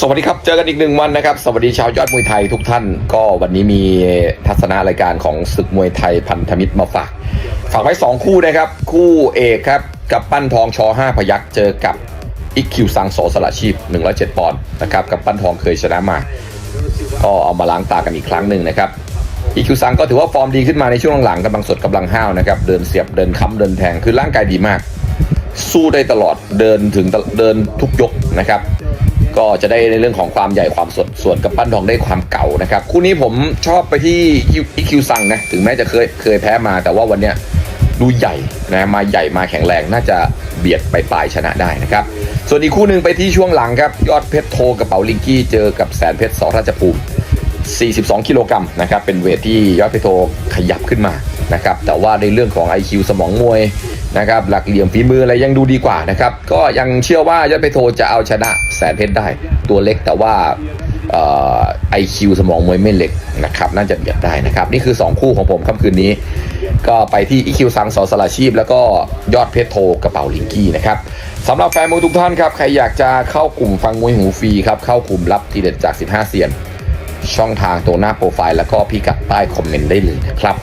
สวัสดีครับ เจอกันอีกหนึ่งวันนะครับ สวัสดีชาวยอดมวยไทยทุกท่าน ก็วันนี้มีทัศนารายการของศึกมวยไทยพันธมิตรมาฝาก ฝากไว้ 2 คู่นะครับ คู่เอกครับ กับปั้นทองชอ5พยักเจอกับอิกคิวซังโสสละชีพ 107 ปอนด์นะครับ กับปั้นทองเคยชนะมา ก็เอามาล้างตากันอีกครั้งหนึ่งนะครับอีคิวซังก็ถือว่าฟอร์มดีขึ้นมาในช่วงหลังกำลังสดกำลังห้าวนะครับ เดินเสียบเดินค้ำเดินแทงคือร่างกายดีมาก สู้ได้ตลอดเดินถึงเดินทุกยกนะครับ ก็จะได้ในเรื่องของความใหญ่ความสดส่วนกับปั้นทองได้ความเก่านะครับคู่นี้ผมชอบไปที่อีคิวซังนะถึงแม้จะเคยเคยแพ้มาแต่ว่าวันเนี้ยดูใหญ่นะมาใหญ่มาแข็งแรงน่าจะเบียดไปปลายชนะได้นะครับ ส่วนอีกคู่หนึ่งไปที่ช่วงหลังครับ ยอดเพชรโทกระเป๋าลิงกี้เจอกับแสนเพชรสอราชภูมิ 42 กิโลกรัมนะครับเป็นเวทที่ยอดเพชรโทขยับขึ้นมานะครับแต่ว่าในเรื่องของ IQ สมองมวย นะครับหลักเหลี่ยมฝีมืออะไรยังดูดีกว่านะครับก็ยังเชื่อว่ายอดเพชรโทจะเอาชนะแสนเพชรได้ ตัวเล็กแต่ว่าไอคิวสมองมวยไม่เล็กนะครับน่าจะเบียดได้นะครับ นี่คือ 2 คู่ของผมค่ำคืนนี้ ก็ไปที่อีคิวซังสอสลาชีพ แล้วก็ยอดเพชรโทกระเป๋าลิงกี้นะครับสำหรับแฟนมวยทุกท่านครับ ใครอยากจะเข้ากลุ่มฟังมวยหูฟรีครับ เข้ากลุ่มรับทีเด็ดจาก 15 เสียน ช่องทางตัวหน้าโปรไฟล์แล้วก็พิกัดใต้คอมเมนต์ได้เลยนะครับ